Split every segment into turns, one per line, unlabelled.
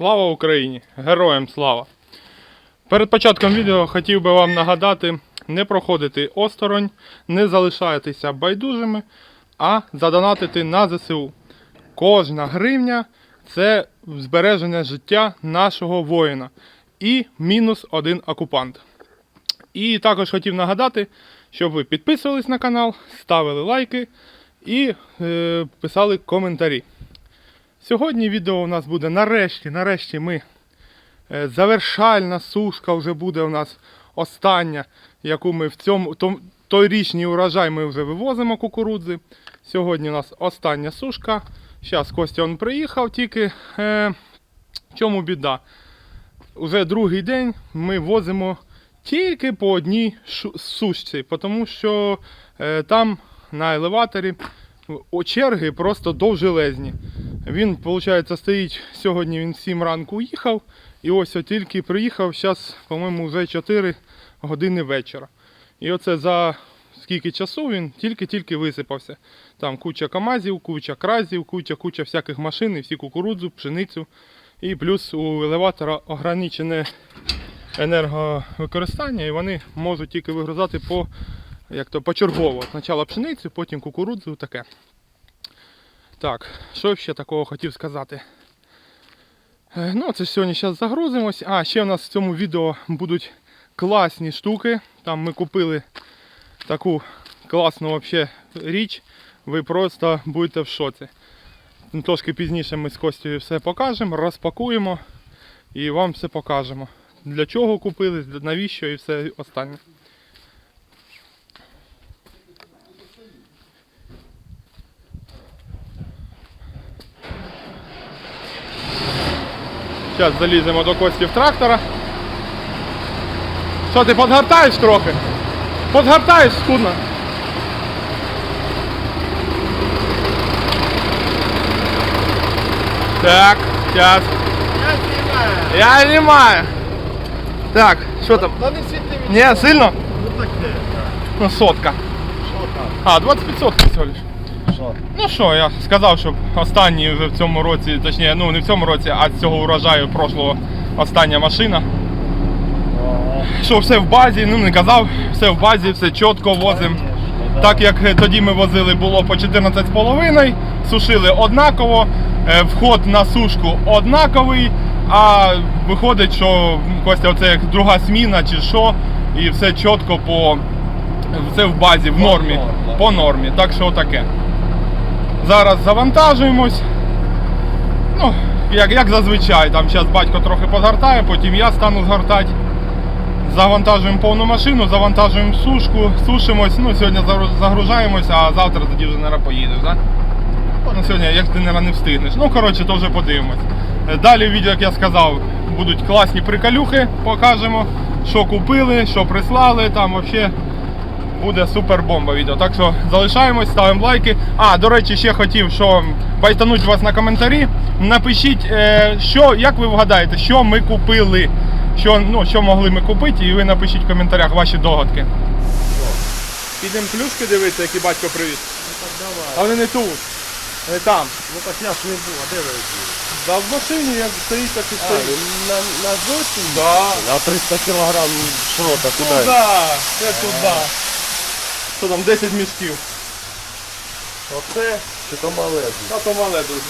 Слава Україні! Героям слава! Перед початком відео хотів би вам нагадати не проходити осторонь, не залишайтеся байдужими, а задонатити на ЗСУ. Кожна гривня це збереження життя нашого воїна і мінус один окупант. І також хотів нагадати, щоб ви підписувались на канал, ставили лайки і е, писали коментарі. Сьогодні відео у нас буде нарешті, нарешті ми е, завершальна сушка вже буде у нас остання, яку ми в цьому торічній урожай ми вже вивозимо кукурудзи. Сьогодні у нас остання сушка. Зараз Костя приїхав тільки. Е, чому біда? Уже другий день ми возимо тільки по одній сушці, тому що е, там на елеваторі черги просто довжелезні. Він, виходить, стоїть сьогодні. Він 7 ранку їхав, і ось от тільки приїхав. Зараз, по-моєму, вже 4 години вечора. І оце за скільки часу він тільки-тільки висипався. Там куча камазів, куча кразів, куча, куча всяких машин, всі кукурудзу, пшеницю. І плюс у елеватора ограничене енерговикористання, і вони можуть тільки вигрузати по, як то, почергово. Спочатку пшеницю, потім кукурудзу, таке. Так, що ще такого хотів сказати? Е, Ну, це сьогодні зараз загрузимось. А, ще в нас в цьому відео будуть класні штуки. Там ми купили таку класну вообще річ. Ви просто будете в шоці. Ну, Трошки пізніше ми з Костю все покажемо, розпакуємо і вам все покажемо. Для чого купили, навіщо і все останнє. Зараз заліземо до Кості в трактора. Що ти подгортаєш трохи? Подгортаєш скудно. Так, сейчас. Я знімаю. Так, що там?
Та не світи мені.
Не, сильно?
Ну таке.
Ну, сотка.
Що там?
А, 25 соток всього лиш.
Що?
Ну що, я сказав, щоб останній вже в цьому році, точніше, ну не в цьому році, а з цього урожаю прошлого остання машина. Що все в базі, ну не казав, все в базі, все чітко возимо. Так як е, тоді ми возили було по 14,5, сушили однаково, е, вход на сушку однаковий, а виходить, що Костя, оце як друга сміна чи що, і все чітко по все в базі, в нормі.
нормі.
По нормі. Так що таке. Зараз завантажуємось. Ну, як, як зазвичай, там зараз батько трохи позгортає, потім я стану згортати. Завантажуємо повну машину, завантажуємо сушку, сушимось. Ну, сьогодні загру- загружаємось, а завтра тоді вже наверное, поїдеш, так? Ну, сьогодні, як ти наверное, не встигнеш. Ну, коротше, то вже подивимось. Далі в відео, як я сказав, будуть класні приколюхи, покажемо, що купили, що прислали, там взагалі буде супер бомба відео. Так що залишаємось, ставимо лайки. А, до речі, ще хотів, що байтануть вас на коментарі. Напишіть, е, що, як ви вгадаєте, що ми купили, що, ну, що могли ми купити, і ви напишіть в коментарях ваші догадки. Підемо плюшки дивитися, які батько привіз.
Так давай.
А вони не тут, не там.
Ну так я ж не був, а де ви були?
Да в машині як стоїть, так і стоїть.
він на, на зовсім?
Да.
На 300 кілограм шрота куди?
Туда, це туди. Що там, 10 мішків.
Оце? Чи то мале?
Та то мале дуже.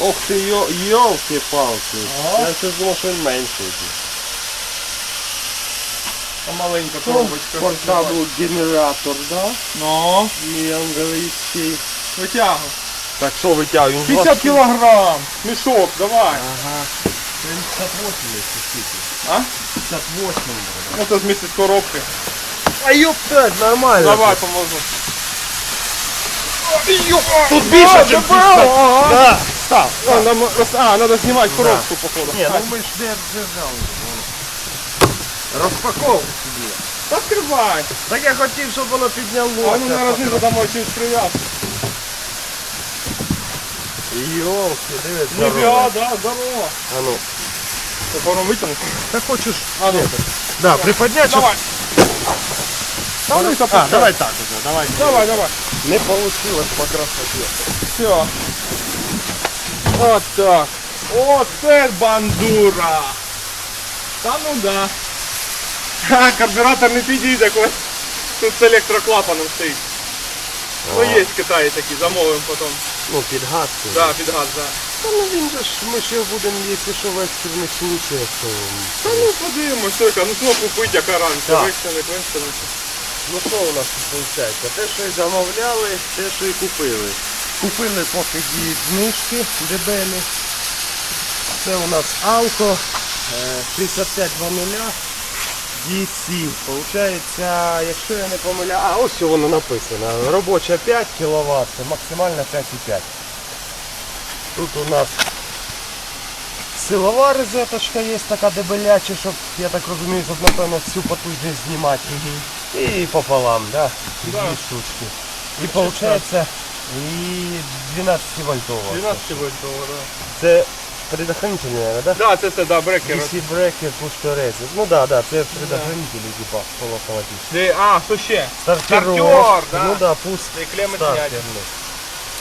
Ох ти йо, йолки-палки.
Ага.
Я ще думав, що він менший.
Та маленька
Ну,
коробочка.
Портабл генератор, да?
Ну,
І англійський.
витягуй.
Так що витягуємо?
50 кілограм. Мішок, давай.
Ага. Він 58 є, скільки?
А?
58.
Ну це змістить коробки.
А ёптать, нормально.
Давай, поможу.
Тут більше, чим
Ага.
Да, став.
А, нам, а, треба знімати коробку, походу.
Ні, ну ми ж не держали. Розпаковку собі.
Та скривай.
Так я хотів, щоб воно
А
піднялося.
ну на знизу дамо чимось прив'язку.
Йолки, дивись,
Ніфіга,
здорово.
да, здорово.
А ну.
Ти пором витягнути?
Ти хочеш?
А, ну.
Да, приподняти, щоб...
Давай. Давай,
А,
давай.
давай так уже, давай.
Давай, давай.
Не получилось по красоті.
Все. От так. Оце бандура. Та ну да. Ха, карбюратор не підійде, коли тут з електроклапаном стоїть. Ну є в Китаї такі, замовимо потім.
Ну, під газ. це.
Да, під газ, да.
Та ну він же ж, ми його будемо, якщо що вести в несміття, то...
Та ну подивимось, Сойка, ну що купити, яка ранка,
Так.
виставник.
Ну що у нас тут виходить? Те, що і замовляли, те, що і купили. Купили поки діють знижки дебелі. Це у нас Алко е, 6520 DC. Получається, якщо я не помиляю, а ось воно написано. Робоча 5 кВт, максимальна 5,5. Тут у нас силова розеточка є така дебеляча, щоб, я так розумію, щоб напевно всю потужність знімати. І пополам, да?
Да.
Дві штучки. І виходить і 12 вольтова.
12 вольтово, да.
Це предохранитель, наверное, да?
Да, це це, да, брекер.
DC брекер, пуш Ну да, да, це предохранитель, типа полуавтоматичний.
Де, а, що ще?
Стартер,
Стартер, да.
Ну да, пуск
Де клеми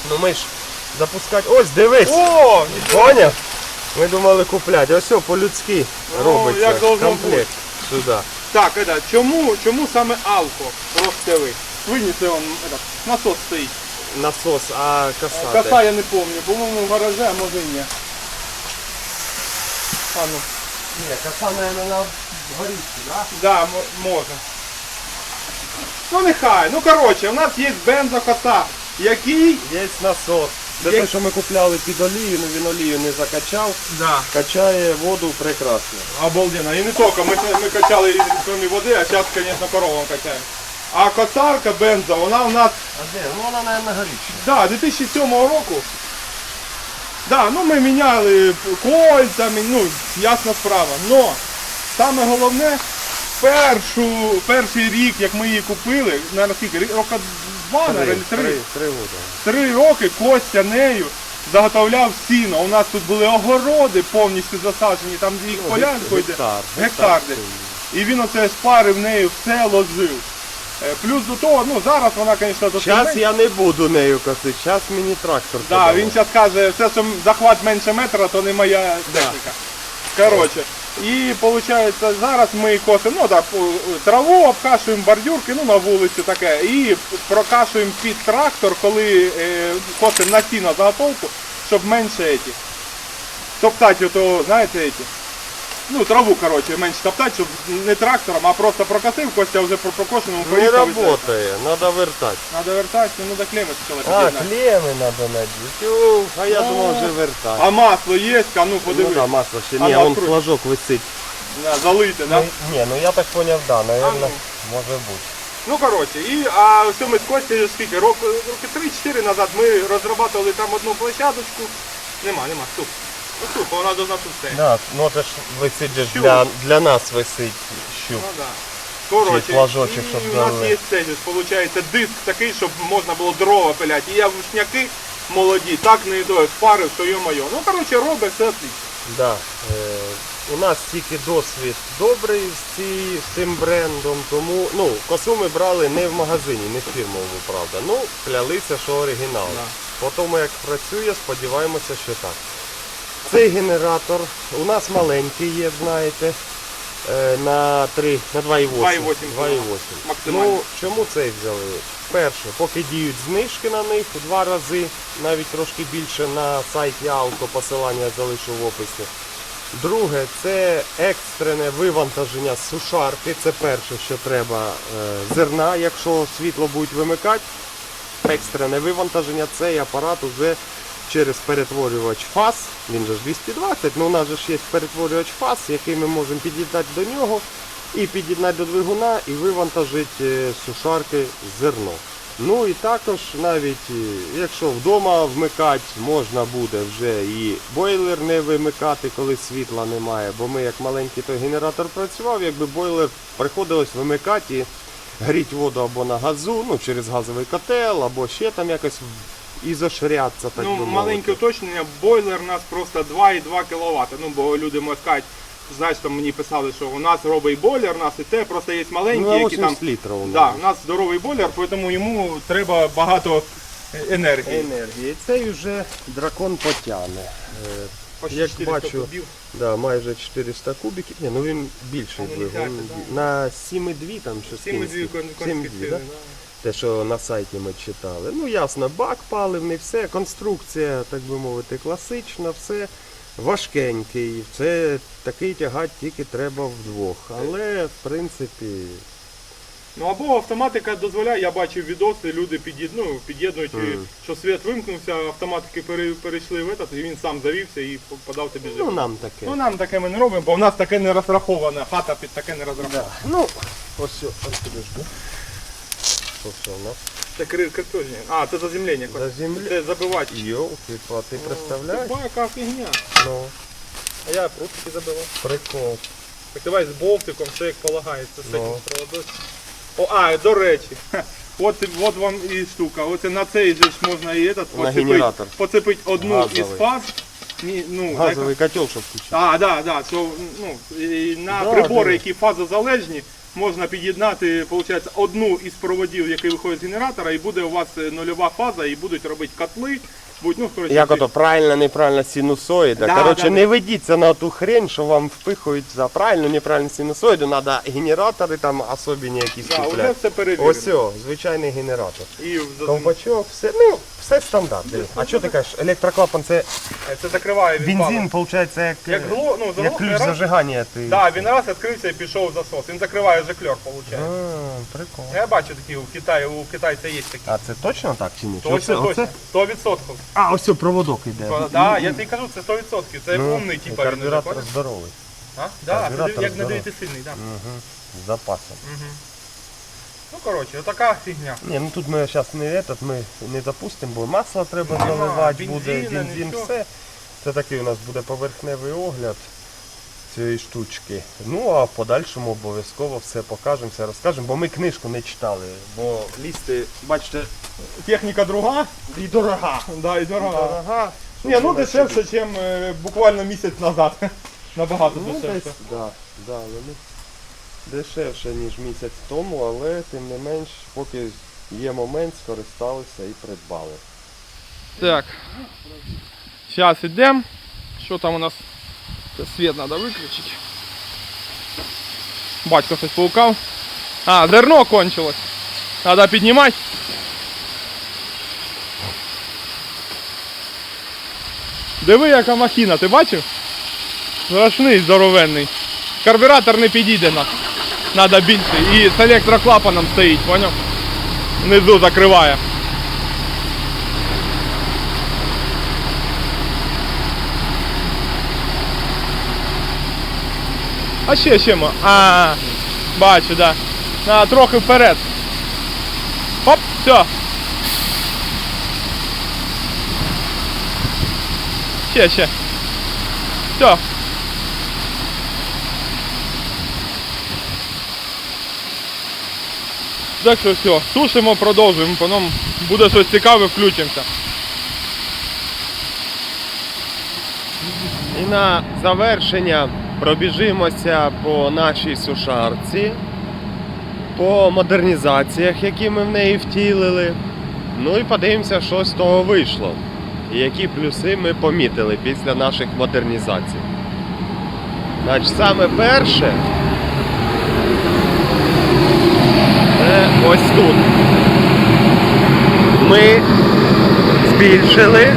Ну ми ж запускати. Ось, дивись!
О,
Поняв? Ми думали купляти. Ось о, по-людськи
Ну,
робиться
як должно
комплект сюди.
Так, это, чому, чому саме Алко розстели? Винесли он, этот, насос стоїть.
Насос, а коса. де?
Коса я не помню, по-моєму в гаражі, а може і ні. А ну,
Ні, коса, наверное, на горішці, да?
да, м- може. Ну нехай, ну коротше, у нас є бензокоса, який...
Є насос. Це те, що ми купляли під олію, але він олію не закачав.
Да.
Качає воду прекрасно.
Обалденно. І не тільки, ми, ми качали і кроме води, а зараз, звісно, коровам качаємо. А косарка бенза, вона у нас
А де? Ну вона, мабуть, на горішці.
Да, 2007 року. Да, ну ми міняли кольця, мі- ну, ясна справа. Но саме головне, першу, перший рік, як ми її купили, на скільки, рік- рока два,
Три,
три,
три, три роки.
три роки Костя нею заготовляв сіно. У нас тут були огороди повністю засаджені, там їх
Ну,
полянку йде.
гектар.
Гектар десь. І він оце спарив нею, все ложив. Е, Плюс до того, ну зараз вона, звісно, до
Зараз я не буду нею косити, зараз мені трактор.
Да, він зараз каже, все, що захват менше метра, то не моя техніка. Коротше. І виходить, зараз ми косимо, ну так, траву обкашуємо бордюрки, ну на вулицю таке, і прокашуємо під трактор, коли е, косимо на сіно заготовку, щоб менше еті. Топтати ото, знаєте, еті. Ну, траву, коротше, менше топтати, щоб не трактором, а просто прокосив, Костя вже по прокошеному
Не
поїхав. і все.
працює, треба вертати.
Надо вертатися, ну до клеми спочатку.
А, треба надіти. Ух, А я
Ну,
думав вже вертати.
А масло є, а ну
Ну
подивись.
да, масло ще.
А
Ні,
ну,
вон
открой.
флажок висить.
Да, залите, да?
Ну, ні, ну я так поняв, да, наверное, може бути.
Ну коротше, і а все ми з Костю скільки рок, роки 3-4 назад ми розробляли там одну площадочку. Нема, нема, тут. Ось тут, вона должна тут стояти.
Да, ну це ж висить же ж
Щуп.
для, для нас висить щуп.
Ну да. Коротше,
Чи флажочок,
і
щоб
у нас
дали.
є цей, виходить, диск такий, щоб можна було дрова пиляти. І я вишняки молоді, так не йду, спарив, що йо-моє. Ну коротше, робить все отлично.
Да. Е, у нас тільки досвід добрий з, ці, з цим брендом, тому ну, косу ми брали не в магазині, не в фірмовому, правда. Ну, клялися, що оригінал.
Да.
По тому як працює, сподіваємося, що так. Цей генератор у нас маленький є, знаєте. е, На 3, на 2,8.
2,8
2,8. Ну, чому цей взяли? Перше, поки діють знижки на них в два рази, навіть трошки більше на сайті Алко, посилання я залишу в описі. Друге, це екстрене вивантаження з сушарки. Це перше, що треба е, зерна, якщо світло будуть вимикати. Екстрене вивантаження, цей апарат уже через перетворювач фаз, він же ж 220, ну у нас же ж є перетворювач фаз, який ми можемо під'єднати до нього і під'єднати до двигуна і вивантажити е, сушарки зерно. Ну і також навіть е, якщо вдома вмикати, можна буде вже і бойлер не вимикати, коли світла немає. Бо ми як маленький той генератор працював, якби бойлер приходилось вимикати і гріти воду або на газу, ну через газовий котел, або ще там якось ізошрятися, так
ну,
би
маленьке уточнення, бойлер у нас просто 2,2 кВт. Ну, бо люди можуть сказати, знаєш, там мені писали, що у нас робить бойлер, у нас і те, просто є маленькі,
Ну,
які там
80 літрів. у
Да, у нас здоровий бойлер, тому йому треба багато енергії.
енергії. Цей вже дракон потягне. Е,
Почти
як
400
бачу,
кубів.
Да, майже 400 кубиків. Ні, ну він більший двигун. На 7,2 там щось.
7,2 кон- конські
7,2,
сили.
да?
да.
Те, що на сайті ми читали. Ну ясно, бак паливний, все, конструкція, так би мовити, класична, все важкенький. Це такий тягати тільки треба вдвох. Але в принципі.
Ну або автоматика дозволяє, я бачив відоси, люди під'єд- ну, під'єднують,
Мгм.
що світ вимкнувся, автоматики перейшли в этот, і він сам завівся і подав тобі
життя.
Ну
нам таке.
Ну нам таке ми не робимо, бо в нас таке не розраховане, хата під таке не розрахована.
Да. Ну, ось все, ось підожди. Що все у нас?
Це кри- А, це заземлення.
Заземля-
Це забивати.
Йолки, па, ти представляєш?
Це яка фігня.
Ну,
А я прутики забивав.
прикол.
Так давай з болтиком, все як полагається, з
Ну.
цим проводочком. О, а, до речі. От, от вам і штука. Оце на цей же ж можна і этот
На генератор.
поцепить одну
Газовий.
із фаз. Ні, ну,
Газовий котел, щоб включити.
А, да, да, то, ну, і на
Да,
прибори,
да.
які фазозалежні, можна під'єднати, виходить, одну із проводів, який виходить з генератора, і буде у вас е, нульова фаза, і будуть робити котли. Будь, ну, коротше,
Як ото правильна, неправильна синусоїда.
Да,
Коротше,
да,
не ведіться на ту хрень, що вам впихують за правильну, неправильну синусоїду. Треба генератори там особені якісь
Да,
купляти.
все перевірено.
Ось о, звичайний генератор.
І в-
Ковпачок, все, ну, все стандарт. дивись. А що ти кажеш, електроклапан це
це закриває від
бензин, виходить, як,
Як, гло, ну,
як
заглох,
ключ
раз,
зажигання. Ти...
Да, він раз відкрився і пішов засос. Він закриває жикльор, виходить.
А, прикол.
Я бачу такі у Китаї, у китайця є такі.
А це точно так чи ні? Чи
Точно,
оце-
точно.
оце?
100%.
А, ось о, проводок іде.
Да, я тобі кажу, це 100%. Це
Ну,
умний, типа, він уже,
карбюратор здоровий.
А? Да, це
карбюратор
як на
здоровий.
9 сильний, да.
Угу. З запасом.
Угу. Ну, коротше, отака фігня.
Ні, ну тут ми зараз не этот, ми не запустимо, бо масло треба
Нема,
заливати, буде
бензина,
бензин,
нічого.
все. Це такий у нас буде поверхневий огляд цієї штучки. Ну а в подальшому обов'язково все покажемо, все розкажемо, бо ми книжку не читали. Бо лізти, бачите,
Техніка друга
і дорога.
да, і дорога.
Дорога.
Ні, ну дешевше, ніж буквально місяць назад. Набагато
Ну,
дешевше.
десь, да, да, вони дешевше, ніж місяць тому, але тим не менш, поки є момент, скористалися і придбали.
Так. Зараз йдемо. Що там у нас? Світ треба виключити. Батько щось паукав. А, зерно кончилось. Треба піднімати. Диви, яка махіна, ти бачив? Страшний, здоровенний. Карбюратор не підійде на. Треба більше. І з електроклапаном стоїть, поняв? Внизу закриває. А ще ще мо. А, бачу, да. На, трохи вперед. Оп, все. Ще, ще. Все. Так що все, сушимо, продовжуємо, потім буде щось цікаве, включимося.
І на завершення пробіжимося по нашій сушарці, по модернізаціях, які ми в неї втілили. Ну і подивимося, що з того вийшло. І які плюси ми помітили після наших модернізацій. Значить, саме перше. Це ось тут. Ми збільшили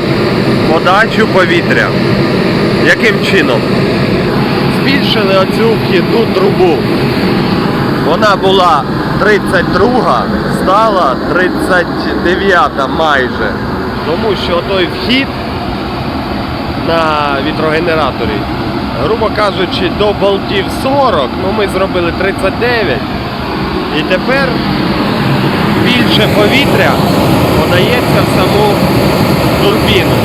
подачу повітря. Яким чином? Збільшили оцю вхідну трубу. Вона була 32, стала 39 майже. Тому що той вхід на вітрогенераторі, грубо кажучи, до болтів 40, ну ми зробили 39. І тепер більше повітря подається в саму турбіну.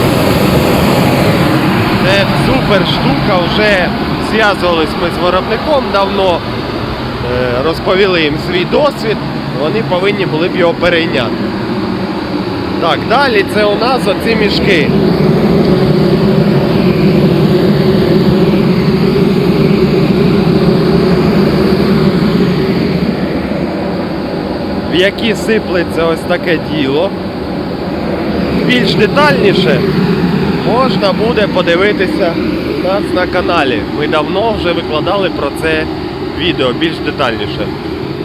Це супер штука, вже зв'язувались ми з виробником давно, е, розповіли їм свій досвід, вони повинні були б його перейняти. Так, далі це у нас оці мішки. Які сиплеться ось таке діло. більш детальніше, можна буде подивитися нас на каналі. Ми давно вже викладали про це відео більш детальніше.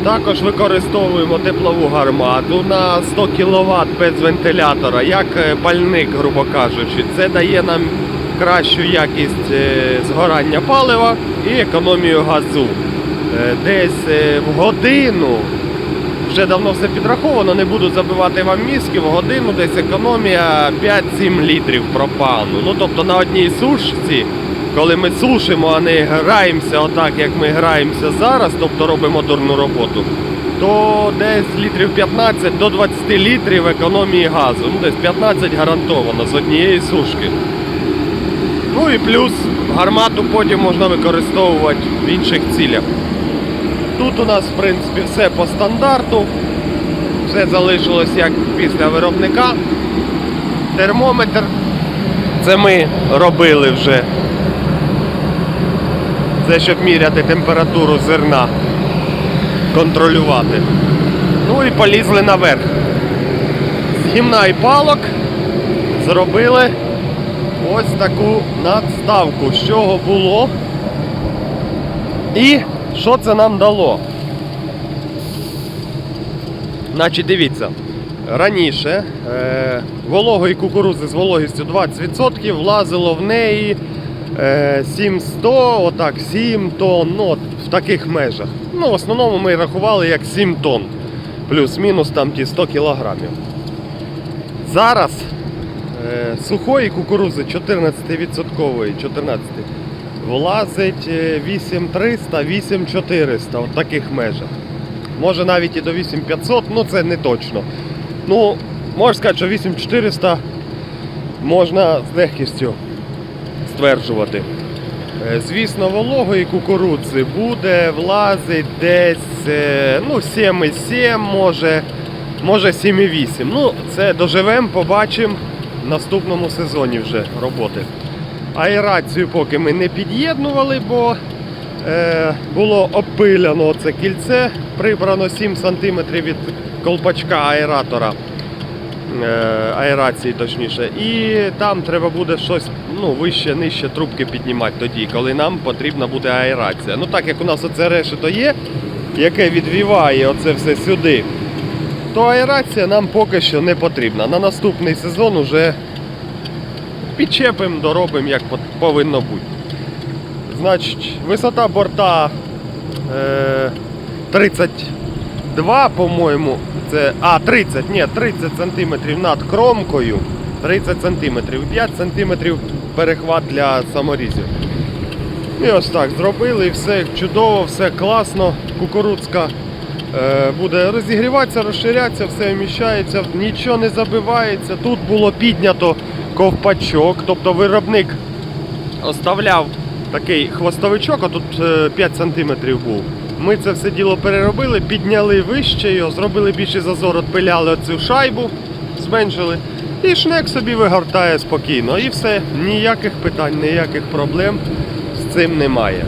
Також використовуємо теплову гармату на 100 кВт без вентилятора, як е, пальник, грубо кажучи. Це дає нам кращу якість е, згорання палива і економію газу. Е, Десь в годину вже давно все підраховано, не буду забивати вам мізки, в годину десь економія 5-7 літрів пропану. Ну тобто на одній сушці, коли ми сушимо, а не граємося отак, як ми граємося зараз, тобто робимо дурну роботу, то десь літрів 15 до 20 літрів економії газу. Ну десь 15 гарантовано з однієї сушки. Ну і плюс гармату потім можна використовувати в інших цілях. Тут у нас, в принципі, все по стандарту. Все залишилось як після виробника. Термометр. Це ми робили вже. Це щоб міряти температуру зерна, контролювати. Ну і полізли наверх. З гімна і палок зробили ось таку надставку, з чого було. І що це нам дало? Значить, дивіться, раніше е, вологої кукурузи з вологістю 20% влазило в неї е, 700, отак, 7 тонн, ну, от в таких межах. Ну, в основному ми рахували як 7 тонн, плюс-мінус там ті 100 кілограмів. Зараз е, сухої кукурузи 14%, 14 влазить е, 8300, 8400 в таких межах. Може навіть і до 8500, ну це не точно. Ну, можна сказати, що 8400 можна з легкістю стверджувати. Е, Звісно, вологої кукурудзи буде влазить десь е, ну, 7,7, може, може 7,8. Ну, це доживемо, побачимо в наступному сезоні вже роботи. Аерацію поки ми не під'єднували, бо е, було опиляно це кільце, прибрано 7 см від колпачка аератора. Е, аерації точніше. І там треба буде щось ну, вище, нижче трубки піднімати тоді, коли нам потрібна буде аерація. Ну так як у нас оце решето є, яке відвіває оце все сюди, то аерація нам поки що не потрібна. На наступний сезон уже підчепимо, доробимо, як повинно бути. Значить, висота борта е, 32, по-моєму. Це, а, 30, ні, 30 см над кромкою. 30 см. 5 см перехват для саморізів. І ось так зробили, і все чудово, все класно. Кукурудзка е, буде розігріватися, розширятися, все вміщається, нічого не забивається. Тут було піднято ковпачок, тобто виробник оставляв такий хвостовичок, а тут е, 5 см був. Ми це все діло переробили, підняли вище його, зробили більший зазор, отпиляли оцю шайбу, зменшили. І шнек собі вигортає спокійно. І все, ніяких питань, ніяких проблем з цим немає.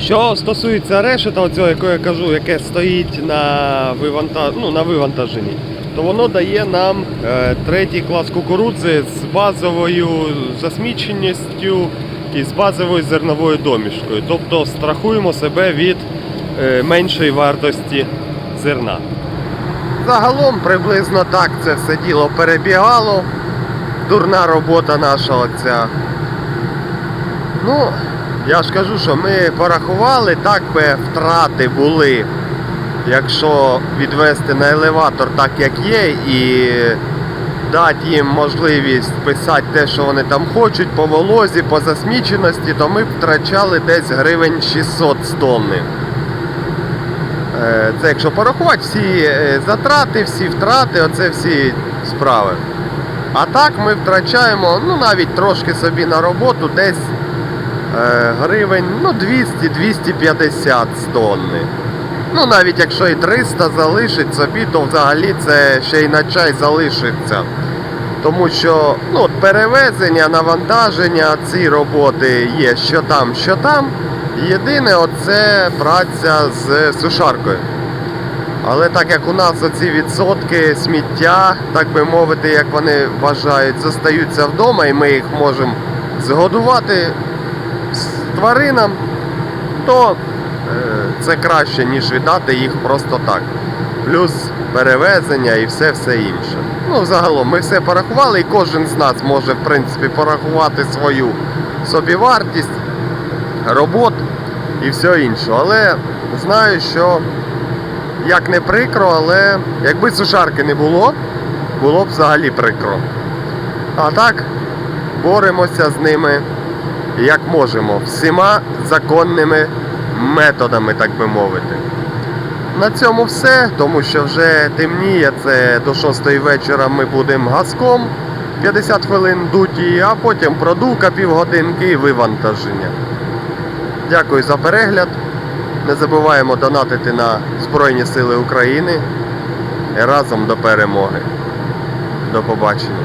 Що стосується решета, оцього, яке я кажу, яке стоїть на, виванта... ну, на вивантаженні, то воно дає нам е, третій клас кукурудзи з базовою засміченістю і з базовою зерновою домішкою. Тобто страхуємо себе від е, меншої вартості зерна. Загалом приблизно так це все діло перебігало. Дурна робота наша оця. Ну, я ж кажу, що ми порахували, так би втрати були, якщо відвести на елеватор так, як є, і дати їм можливість писати те, що вони там хочуть, по волозі, по засміченості, то ми втрачали десь гривень 600 з тонни. Е, Це якщо порахувати всі е, затрати, всі втрати, оце всі справи. А так ми втрачаємо ну, навіть трошки собі на роботу десь е, гривень ну, 200-250 з тонни. Ну навіть якщо і 300 залишить собі, то взагалі це ще й на чай залишиться. Тому що ну, от перевезення, навантаження, ці роботи є що там, що там. Єдине, оце праця з сушаркою. Але так як у нас оці відсотки сміття, так би мовити, як вони вважають, зостаються вдома, і ми їх можемо згодувати з тваринам, то це краще, ніж віддати їх просто так. Плюс перевезення і все все інше. Ну, загалом, ми все порахували, і кожен з нас може, в принципі, порахувати свою собівартість, робот і все інше. Але знаю, що як не прикро, але якби сушарки не було, було б взагалі прикро. А так, боремося з ними як можемо, всіма законними методами, так би мовити. На цьому все, тому що вже темніє, це до 6 вечора ми будемо газком 50 хвилин дуті, а потім продувка півгодинки і вивантаження. Дякую за перегляд. Не забуваємо донатити на Збройні Сили України. Разом до перемоги. До побачення.